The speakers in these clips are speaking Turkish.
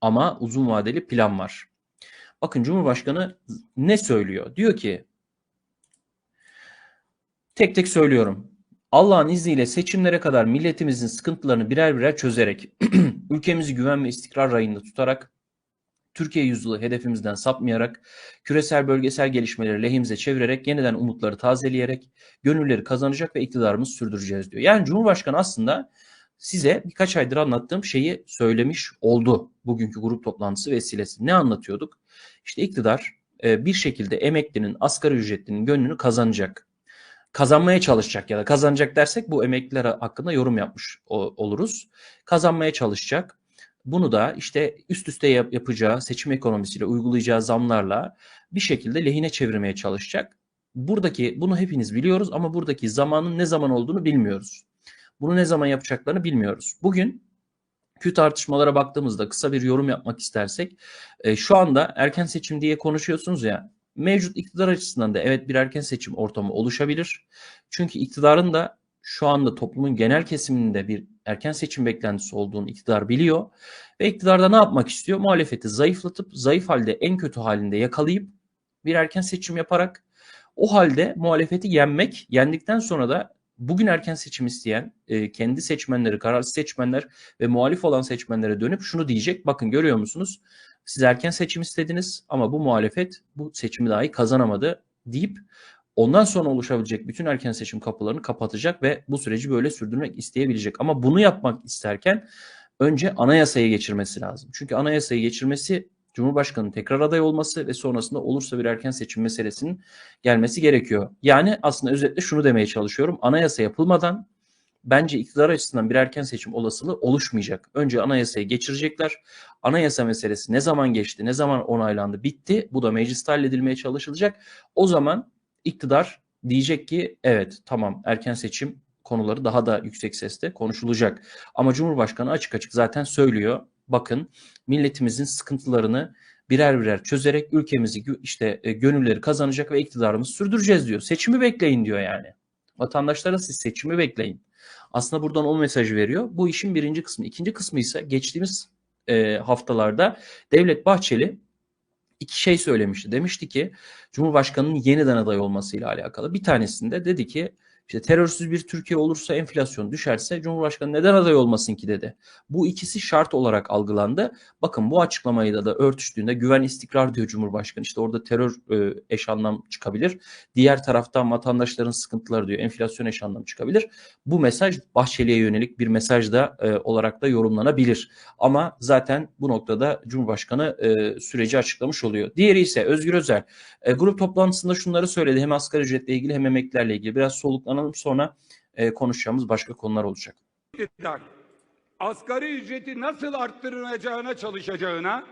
ama uzun vadeli plan var. Bakın Cumhurbaşkanı ne söylüyor? Diyor ki tek tek söylüyorum. Allah'ın izniyle seçimlere kadar milletimizin sıkıntılarını birer birer çözerek, ülkemizi güven ve istikrar rayında tutarak, Türkiye yüzyılı hedefimizden sapmayarak, küresel bölgesel gelişmeleri lehimize çevirerek, yeniden umutları tazeleyerek, gönülleri kazanacak ve iktidarımızı sürdüreceğiz diyor. Yani Cumhurbaşkanı aslında size birkaç aydır anlattığım şeyi söylemiş oldu bugünkü grup toplantısı vesilesi. Ne anlatıyorduk? İşte iktidar e, bir şekilde emeklinin, asgari ücretlinin gönlünü kazanacak kazanmaya çalışacak ya da kazanacak dersek bu emekliler hakkında yorum yapmış oluruz. Kazanmaya çalışacak. Bunu da işte üst üste yapacağı seçim ekonomisiyle uygulayacağı zamlarla bir şekilde lehine çevirmeye çalışacak. Buradaki bunu hepiniz biliyoruz ama buradaki zamanın ne zaman olduğunu bilmiyoruz. Bunu ne zaman yapacaklarını bilmiyoruz. Bugün Q tartışmalara baktığımızda kısa bir yorum yapmak istersek e, şu anda erken seçim diye konuşuyorsunuz ya mevcut iktidar açısından da evet bir erken seçim ortamı oluşabilir. Çünkü iktidarın da şu anda toplumun genel kesiminde bir erken seçim beklentisi olduğunu iktidar biliyor. Ve iktidarda ne yapmak istiyor? Muhalefeti zayıflatıp zayıf halde en kötü halinde yakalayıp bir erken seçim yaparak o halde muhalefeti yenmek, yendikten sonra da bugün erken seçim isteyen e, kendi seçmenleri, kararsız seçmenler ve muhalif olan seçmenlere dönüp şunu diyecek. Bakın görüyor musunuz? Siz erken seçim istediniz ama bu muhalefet bu seçimi dahi kazanamadı deyip ondan sonra oluşabilecek bütün erken seçim kapılarını kapatacak ve bu süreci böyle sürdürmek isteyebilecek. Ama bunu yapmak isterken önce anayasayı geçirmesi lazım. Çünkü anayasayı geçirmesi Cumhurbaşkanı'nın tekrar aday olması ve sonrasında olursa bir erken seçim meselesinin gelmesi gerekiyor. Yani aslında özetle şunu demeye çalışıyorum. Anayasa yapılmadan bence iktidar açısından bir erken seçim olasılığı oluşmayacak. Önce anayasayı geçirecekler. Anayasa meselesi ne zaman geçti, ne zaman onaylandı, bitti. Bu da mecliste halledilmeye çalışılacak. O zaman iktidar diyecek ki evet tamam erken seçim konuları daha da yüksek sesle konuşulacak. Ama Cumhurbaşkanı açık açık zaten söylüyor. Bakın milletimizin sıkıntılarını birer birer çözerek ülkemizi işte e, gönülleri kazanacak ve iktidarımızı sürdüreceğiz diyor. Seçimi bekleyin diyor yani. Vatandaşlara siz seçimi bekleyin. Aslında buradan o mesajı veriyor. Bu işin birinci kısmı. İkinci kısmı ise geçtiğimiz e, haftalarda Devlet Bahçeli iki şey söylemişti. Demişti ki Cumhurbaşkanı'nın yeniden aday olmasıyla alakalı. Bir tanesinde dedi ki işte terörsüz bir Türkiye olursa enflasyon düşerse Cumhurbaşkanı neden aday olmasın ki dedi. Bu ikisi şart olarak algılandı. Bakın bu açıklamayı da, da örtüştüğünde güven istikrar diyor Cumhurbaşkanı. İşte orada terör e, eş anlam çıkabilir. Diğer taraftan vatandaşların sıkıntıları diyor. Enflasyon eş anlam çıkabilir. Bu mesaj Bahçeli'ye yönelik bir mesaj da e, olarak da yorumlanabilir. Ama zaten bu noktada Cumhurbaşkanı e, süreci açıklamış oluyor. Diğeri ise Özgür Özel. E, grup toplantısında şunları söyledi. Hem asgari ücretle ilgili hem emeklilerle ilgili. Biraz soluklanalım odaklanalım. Sonra e, konuşacağımız başka konular olacak. Asgari ücreti nasıl arttırılacağına çalışacağına,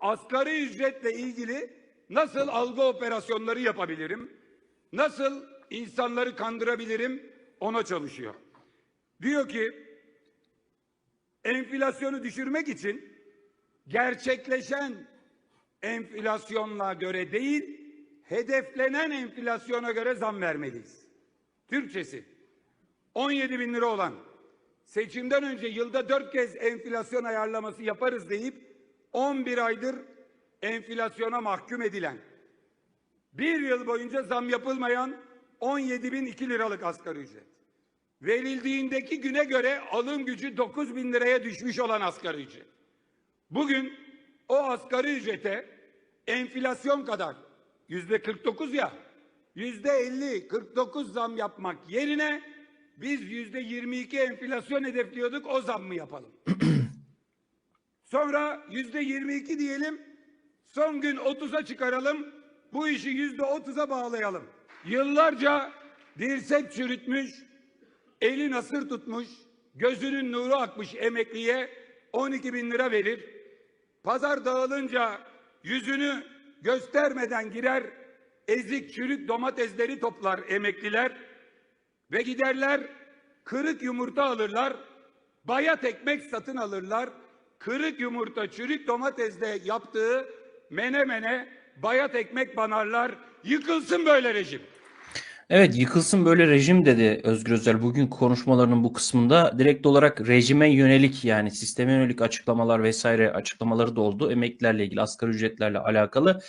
asgari ücretle ilgili nasıl algı operasyonları yapabilirim, nasıl insanları kandırabilirim ona çalışıyor. Diyor ki enflasyonu düşürmek için gerçekleşen enflasyonla göre değil, hedeflenen enflasyona göre zam vermeliyiz. Türkçesi 17 bin lira olan seçimden önce yılda dört kez enflasyon ayarlaması yaparız deyip 11 aydır enflasyona mahkum edilen bir yıl boyunca zam yapılmayan 17 bin 2 liralık asgari ücret. Verildiğindeki güne göre alım gücü 9 bin liraya düşmüş olan asgari ücret. Bugün o asgari ücrete enflasyon kadar yüzde 49 ya yüzde 50, 49 zam yapmak yerine biz yüzde 22 enflasyon hedefliyorduk o zam mı yapalım? Sonra yüzde 22 diyelim son gün 30'a çıkaralım bu işi yüzde 30'a bağlayalım. Yıllarca dirsek çürütmüş, eli nasır tutmuş, gözünün nuru akmış emekliye 12 bin lira verir. Pazar dağılınca yüzünü göstermeden girer ezik çürük domatesleri toplar emekliler ve giderler kırık yumurta alırlar, bayat ekmek satın alırlar. Kırık yumurta, çürük domatesle yaptığı menemene bayat ekmek banarlar. Yıkılsın böyle rejim. Evet yıkılsın böyle rejim dedi Özgür Özel bugün konuşmalarının bu kısmında direkt olarak rejime yönelik yani sisteme yönelik açıklamalar vesaire açıklamaları da oldu. Emeklilerle ilgili asgari ücretlerle alakalı.